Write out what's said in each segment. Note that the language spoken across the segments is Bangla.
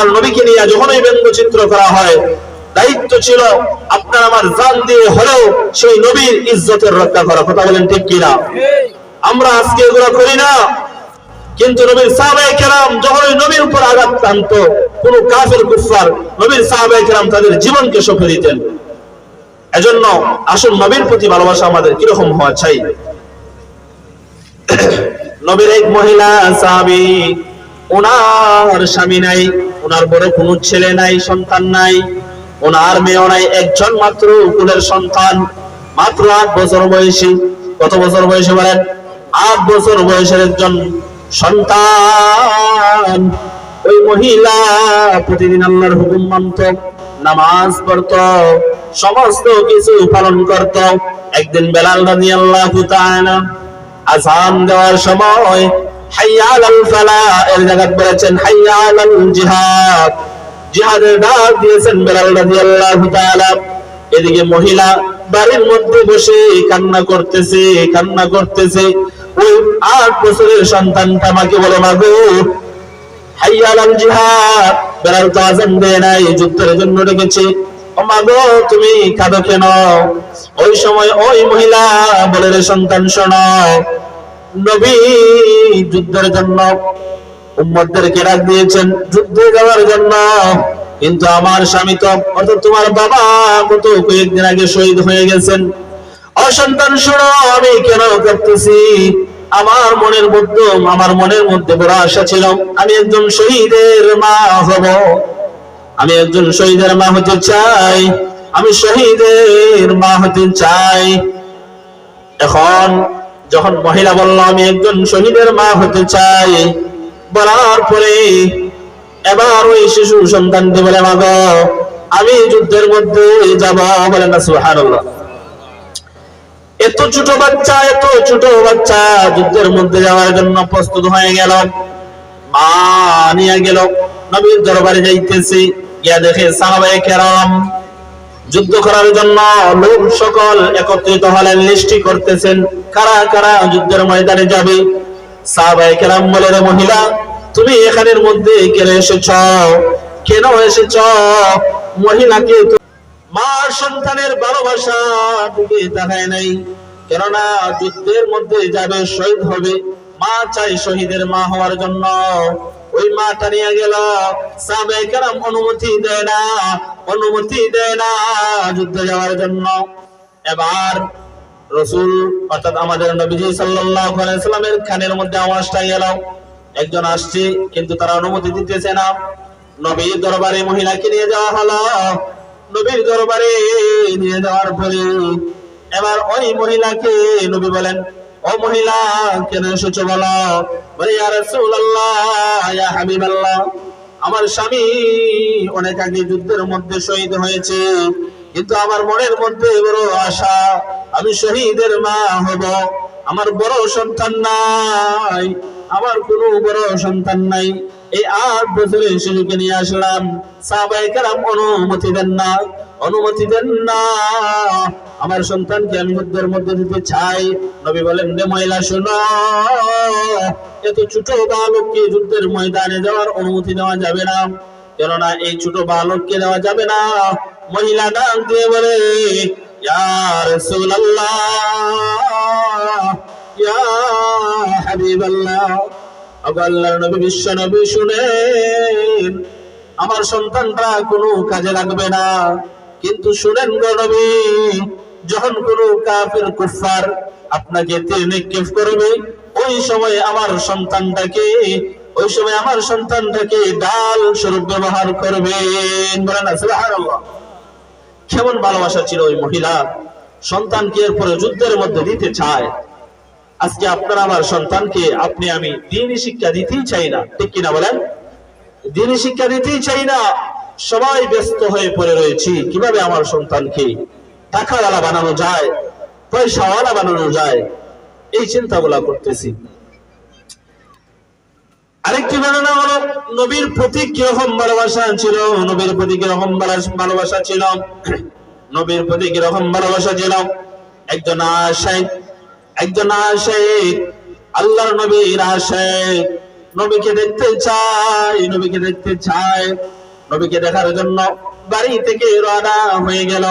আমার নবীকে নিয়ে যখনই ব্যঙ্গচিত্র করা হয়, দায়িত্ব ছিল আপনার আমার জান দিয়ে হলেও সেই নবীর ইজ্জতের রক্ষা করা। কথা বলেন ঠিক কিনা? আমরা আজকে এগুলো করি না। কিন্তু নবীর সাহাবায়ে কেরাম যখন ওই নবীর উপর আঘাত টানত, কোন কাফের কুফার নবীর সাহাবায়ে কেরাম তাদের জীবনকে সঁপে দিতেন। এজন্য আসুন নবীর প্রতি ভালোবাসা আমাদের কীরকম হওয়া চাই? নবীর এক মহিলা সাহাবী, ওনার স্বামী নাই। ওনার বড় কোনো ছেলে নাই, সন্তান নাই, ওনার মেয়েও নাই, একজন মাত্র কুলের সন্তান, মাত্র আট বছর বয়সী। কত বছর বয়সে বলেন? আট বছর বয়সের একজন সন্তান। ওই মহিলা প্রতিদিন আল্লাহর হুকুম মানত, নামাজ পড়ত, সমস্ত কিছু পালন করত। একদিন বেলাল রাদিয়াল্লাহু তাআলা আজান দেওয়ার সময় জিহাদ। এদিকে মহিলা বাড়ির মধ্যে বসে কান্না করতেছে কান্না করতেছে। ওই আট বছরের সন্তানটা আমাকে বলে মাগো জিহাদ। তো আজান দেয় নাই, যুদ্ধের জন্য ডেকেছে। মাগো তুমি কাঁদো কেন? ওই সময় ওই মহিলা বলে, রে সন্তান, শোনো। নবী যুদ্ধের জন্য, উম্মতদেরকে দিয়েছেন যুদ্ধে যাওয়ার জন্য। কিন্তু আমার স্বামী তো, অর্থাৎ তোমার বাবা কত কয়েকদিন আগে শহীদ হয়ে গেছেন। অসন্তান আমি কেন করতেছি? আমার মনের মধ্যে, আমার মনের মধ্যে বড় আশা ছিল, আমি একজন শহীদের মা হব। আমি একজন শহীদের মা হতে চাই, আমি শহীদের মা হতে চাই। এখন যখন মহিলা বলল, আমি একজন শহীদের মা হতে চাই। বলার পরে এবার ওই শিশু সন্তানটি বলে, মা আমি যুদ্ধের মধ্যে যাব। বলে, না, সুবহানাল্লাহ। এত ছোট বাচ্চা, এত ছোট বাচ্চা যুদ্ধের মধ্যে যাওয়ার জন্য প্রস্তুত হয়ে গেল। মা নিয়ে গেল, নবীর দরবারে যাইতেছে। গিয়া দেখে সাহাবায়ে কেরাম যুদ্ধ করার জন্য লোক সকল একত্রিত হলেন লিস্টি করতেছেন। কারা কারা যুদ্ধের ময়দানে যাবে? সাহাবায়ে কেরাম বলে মহিলা, তুমি এখানের মধ্যে কেন এসেছ? কেন এসেছ? মহিলাকে মার সন্তানের ভালোবাসা দিকে তাকায় নাই। কেননা যুদ্ধের মধ্যে যাবে, শহীদ হবে। মা চাই শহীদের মা হওয়ার জন্য। ওই মাটা নিয়ে গেল। কেরাম অনুমতি দেয় না, অনুমতি দেয় না যুদ্ধ যাওয়ার জন্য। এবার রসুল, অর্থাৎ আমাদের নবীজি সাল্লামের খানের মধ্যে আওয়াজটা গেল। একজন আসছে, কিন্তু তারা অনুমতি দিতেছে না। নবীর দরবারে মহিলাকে নিয়ে যাওয়া হলো। নবীর দরবারে নিয়ে যাওয়ার ফলে এবার ওই মহিলাকে নবী বলেন ও মহিলা, কেন এসেছ বলো? বলে, ইয়া রাসূলুল্লাহ আমার স্বামী অনেক আগে যুদ্ধের মধ্যে শহীদ হয়েছে, কিন্তু আমার মনের মধ্যে বড় আশা, আমি শহীদের মা হব। আমার বড় সন্তান নাই, আমার কোনো বড় সন্তান নাই। এই আট বছরের শিশুকে নিয়ে আসলাম। সাহাবায়ে কেরাম অনুমতি দেন না, অনুমতি দেন না। আমার সন্তানকে আমি যুদ্ধের মধ্যে দিতে চাই। নবী বলেন, রে মহিলা শোনো। এত ছোট বালককে যুদ্ধের ময়দানে যাওয়ার অনুমতি দেওয়া যাবে না। কেননা এই ছোট বালককে দেওয়া যাবে না। মহিলা ডাক দিয়ে বলে নবী আমার সন্তানটা কোনো কাজে লাগবে না। কিন্তু শুনেন গো নবী যখন কোনো কাফের কুফার আপনাকে তীর নিক্ষেপ করবে, ওই সময় আমার সন্তানটাকে, ওই সময় আমার সন্তানটাকে ডাল স্বরূপ ব্যবহার করবেন বলেন কেমন ভালোবাসা ছিল ওই মহিলা। সন্তানকে এরপরে যুদ্ধের মধ্যে দিতে চায়। আজকে আপনার আমার সন্তানকে আপনি আমি দিনই শিক্ষা দিতেই চাই না। ঠিক কিনা বলেন? দিনই শিক্ষা দিতেই চাই না। সবাই ব্যস্ত হয়ে পড়ে রয়েছি। কীভাবে আমার সন্তানকে টাকাওয়ালা বানানো যায়, পয়সাওয়ালা বানানো যায়, এই চিন্তাগুলা করতেছি। আরেকটি বর্ণনা হলো, নবীর প্রতি কীরকম ভালোবাসা ছিল, নবীর প্রতি কীরকম ভালোবাস- ছিল? নবীর প্রতি কীরকম ভালোবাসা ছিল? একজন আশাই একজন আশাই আল্লাহর নবীর আশাই নবীকে দেখতে চায়, নবীকে দেখতে চায়, নবীকে দেখার জন্য বাড়ি থেকে রওনা হয়ে গেল।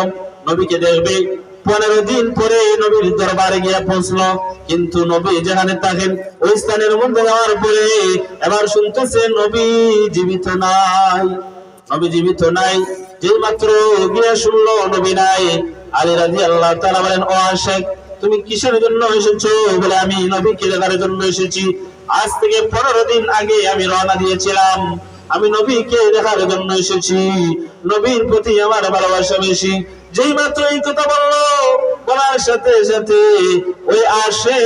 নবীকে দেখবে। পনেরো দিন পরে নবীর দরবারে গিয়ে পৌঁছলো। কিন্তু নবী যেখানে থাকেন, ওই স্থানের মধ্যে যাওয়ার পরে এবার শুনতেছে নবী জীবিত নাই। নবী জীবিত নাই, যেই মাত্র গিয়ে শুনলো নবী নাই। আলী রাজি আল্লাহ তারা বলেন, ও আশেখ তুমি কিসের জন্য এসেছ? বলে, আমি নবীকে দেখার জন্য এসেছি। আজ থেকে পনেরো দিন আগে আমি রওনা দিয়েছিলাম। আমি নবীকে দেখার জন্য এসেছি। নবীর প্রতি আমার ভালোবাসা বেশি। যেই মাত্র এই কথা বলল, বলার সাথে সাথে ওই আসে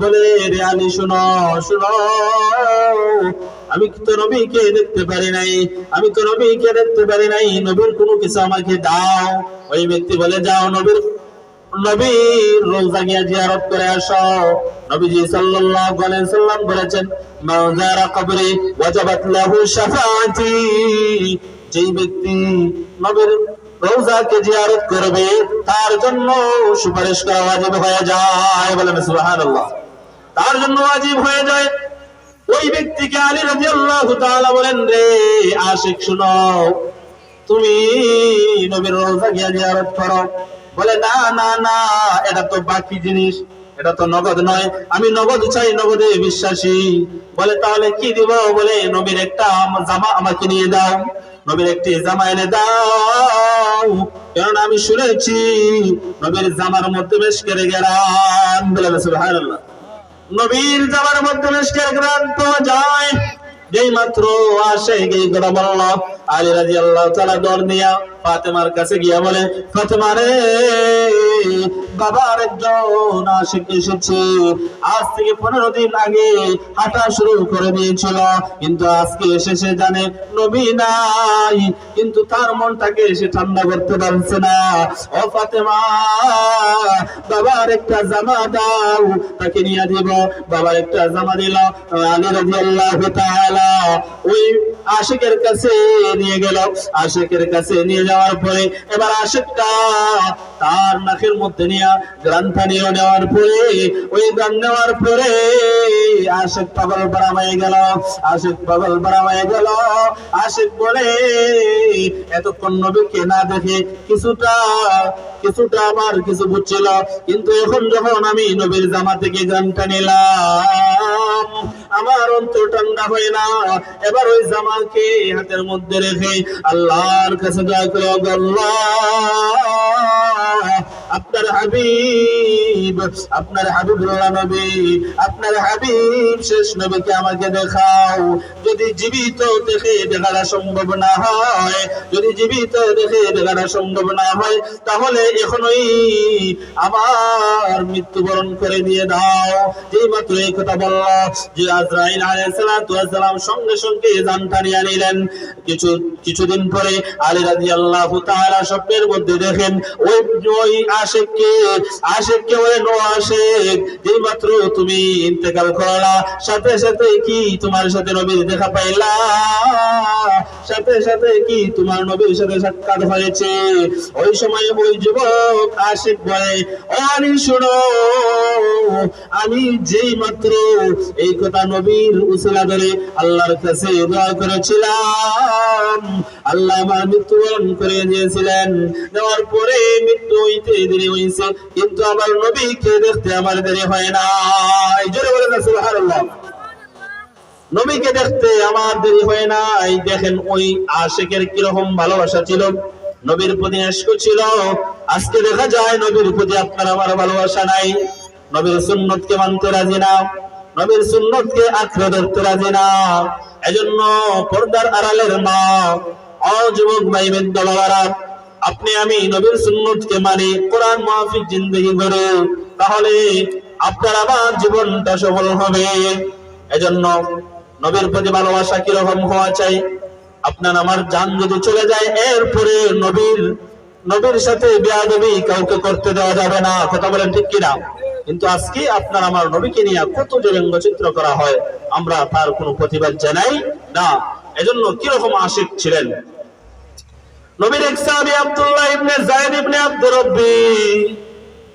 বলে, রে আলী শোনো শোনো, আমি তো নবীকে দেখতে পারি নাই, আমি তো নবীকে দেখতে পারি নাই, নবীর কোনো কিছু আমাকে দাও। ওই ব্যক্তি বলে, যাও নবীর নবীর রোজা গিয়া জিয়ারত করে আসো। নবীজি সাল্লাল্লাহু আলাইহি সাল্লাম বলেছেন যারা কবরি ওয়াজাবাত লাহু শাফাআতি, যেই ব্যক্তি নবীর রোজাকে জিয়ারত করবে, তার জন্য সুপারিশ করা ওয়াজিব হয়ে যায় বলেন সুবহানাল্লাহ। তার জন্য ওয়াজিব হয়ে যায়। ওই ব্যক্তিকে আলী রাদিয়াল্লাহু তাআলা বলেন, রে আশিক, শুনো। তুমি নবীর রোজা গিয়া জিয়ারত করো। বলে, না না না, এটা তো বাকি জিনিস, এটা তো নগদ নয়। আমি নগদ চাই, নগদে বিশ্বাসী। বলে, তাহলে কি দিব? বলে, নবীর একটা জামা আমাকে নিয়ে দাও, নবীর একটি জামা এনে দাও। কারণ আমি শুনেছি নবীর জামার মধ্যে বেশ কেড়ে গেলাম। বলে সুবহানাল্লাহ। নবীর জামার মধ্যে মিষ্টির গ্রান পাওয়া যায়। যেই মাত্র আসে গিয়ে কথা বলল আলী রাজি আল্লাহ তালা দর নিয়া ফাতেমার কাছে গিয়া বলে, ফাতেমা রে একজন আশিক এসেছে। আজ থেকে পনেরো দিন আগে হাঁটা শুরু করে দিয়েছিল। কিন্তু আজকে এসেছে জানে নবী নাই। কিন্তু তার মনটাকে সে ঠান্ডা করতে পারছে না। ও ফাতেমা বাবার একটা জামা দাও, তাকে নিয়ে দিব। বাবার একটা জামা দিল আলী রাদিয়াল্লাহু তাআলা। ওই আশিকের কাছে নিয়ে গেল আশিকের কাছে নিয়ে যাওয়ার পরে এবার আশিকটা তার নাকের মধ্যে নিয়ে গ্রান্থা নিয়ে নেওয়ার পরে, ওই গ্রান নেওয়ার পরে আশিক পাগল পাড়া হয়ে গেল। আশিক পাগল পাড়া হয়ে গেল। আশিক বলে, এতক্ষণ নবীকে না দেখে কিছুটা কিছুটা আমার কিছু বুঝছিল। কিন্তু এখন যখন আমি নবীর জামা থেকে গানটা নিলাম আমার অন্তর ঠান্ডা হয় না। এবার ওই জামাকে হাতের মধ্যে রেখে আল্লাহর কাছে দয়া করে আল্লাহ আপনার হাবিব, আপনার হাবিবুল্লাহ নবী, আপনার হাবিব শেষ নবীকে আমাকে দেখাও। যদি জীবিত দেখে দেখাটা সম্ভব না হয়, যদি জীবিত দেখে দেখাটা সম্ভব না হয়, তাহলে এখনই আমার মৃত্যুবরণ করে দিয়ে দাও। যেই মাত্র এই কথা বলল, যে আজরাইল ওয়াস সঙ্গে সঙ্গে জানটা নিয়ে নিলেন। কিছু কিছুদিন পরে আলী রাদিয়াল্লাহু তাআলা স্বপ্নের মধ্যে দেখেন, ওই ওই আমি যেই মাত্র এই কথা নবীর উসিলা ধরে আল্লাহর কাছে দোয়া করেছিলাম, আল্লাহ আমার মৃত্যুবরণ করে দিয়েছিলেন। দেওয়ার পরে মৃত্যু হইতে দেরি হয়েছে কিন্তু আমার নবীকে দেখতে আমার দেরি হয় না। জোরে বলে না, সুবহানাল্লাহ। নবীকে দেখতে আমার দেরি হয় না। দেখেন ওই আশেকের কীরকম ভালোবাসা ছিল, নবীর প্রতি আশক ছিল। আজকে দেখা যায় নবীর প্রতি আপনার আমার ভালোবাসা নাই। নবীর সুন্নতকে মানতে রাজি না, নবীর সুন্নতকে আঁকড়ে ধরতে রাজি না। এজন্য পর্দার আড়ালের মা, অযুবক ভাই বাবারা আপনি আমি নবীর সুন্নতকে মানে কোরআন মাহফিক জিন্দগি করে তাহলে আপনার আমার জীবনটা সফল হবে। এজন্য নবীর প্রতি ভালোবাসা কীরকম হওয়া চাই? আপনার আমার জান যদি চলে যায়, এরপরে নবীর নবীর সাথে বেয়াদবি কাউকে করতে দেওয়া যাবে না। কথা বলেন ঠিক কিনা? কিন্তু আজকে আপনার আমার নবীকে নিয়ে কত যে চিত্র করা হয়, আমরা তার কোনো প্রতিবাদ জানাই না। এজন্য কীরকম আশিক ছিলেন? নবীর এক সাহাবী আব্দুল্লাহ ইবনে যায়েদ ইবনে আব্দুর রব্বি।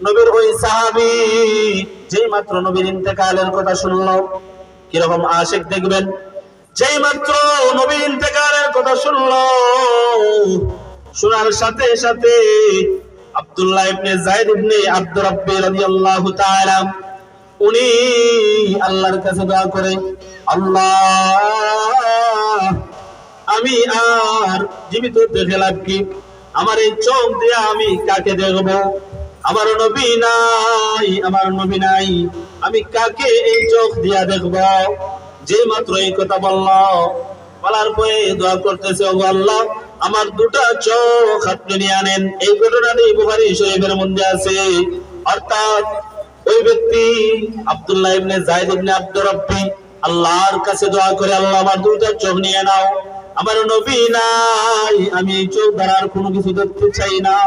নবীর ওই সাহাবী যেই মাত্র নবীর ইন্তেকালের কথা শুনলো, কীরকম আশেক দেখবেন? যেই মাত্র নবী ইন্তেকালের কথা শুনলো, শোনার সাথে সাথে আব্দুল্লাহ ইবনে যায়েদ ইবনে আব্দুর রাব্বি রাদিয়াল্লাহু তাআলা, উনি আল্লাহর কাছে দোয়া করে, আল্লাহ আমি আর জীবিত দেখে লাভ কি? আমার এই চোখ দিয়ে আমি কাকে দেখব? আমার নবী নাই, আমার নবী নাই। আমি কাকে এই চোখ দিয়া দেখব? যে মাত্র এই কথা বলল, বলার পরে দোয়া করতেছে ও আল্লাহ, আমার দুটা চোখ আপনি নিয়ে আনেন। এই ঘটনাটি বুখারী শরীফের মধ্যে আছে। অর্থাৎ ওই ব্যক্তি আব্দুল্লাহ ইবনে জায়েদ ইবনে আব্দুর রাব্বি, আল্লাহর কাছে দোয়া করে, আল্লাহ, আমার দুইটা চোখ নিয়ে নাও। আমার নবী নাই, আমি এই চোখ দ্বারা কোনো কিছু দেখতে চাই না।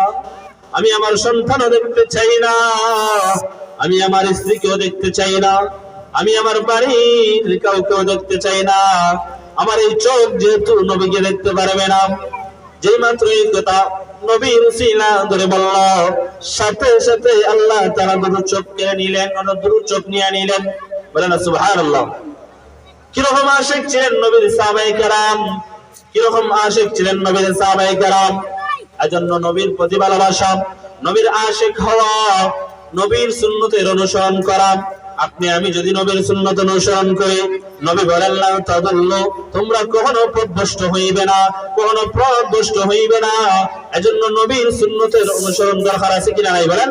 আমি আমার সন্তানও দেখতে চাই না, আমি আমার স্ত্রীকেও দেখতে চাই না, আমি আমার বাড়ির কাউকেও দেখতে চাই না। আমার এই চোখ যেহেতু নবীকে দেখতে পারবে না যে মাত্র এই কথা নবীর সিনা ধরে বলল, সাথে সাথে আল্লাহ তারা দুটো চোখ কেড়ে নিলেন অন্য দুটো চোখ নিয়ে নিলেন। বলেন সুবহানাল্লাহ। কীরকম আশেক ছিলেন নবীর সাহাবাই কারাম? কীরকম আশেক ছিলেন নবীর সাহাবাই কারাম? এজন্য নবীর প্রতি ভালোবাসা, নবীর আশেক হওয়া, নবীর সুন্নতের অনুসরণ করা। আপনি, আমি যদি নবীর সুন্নত অনুসরণ করি, নবী বলেন তোমরা কখনো পথভ্রষ্ট হইবে না, কখনো পথভ্রষ্ট হইবে না। এজন্য নবীর সুন্নতের অনুসরণ দরকার আছে কিনা নাই বলেন?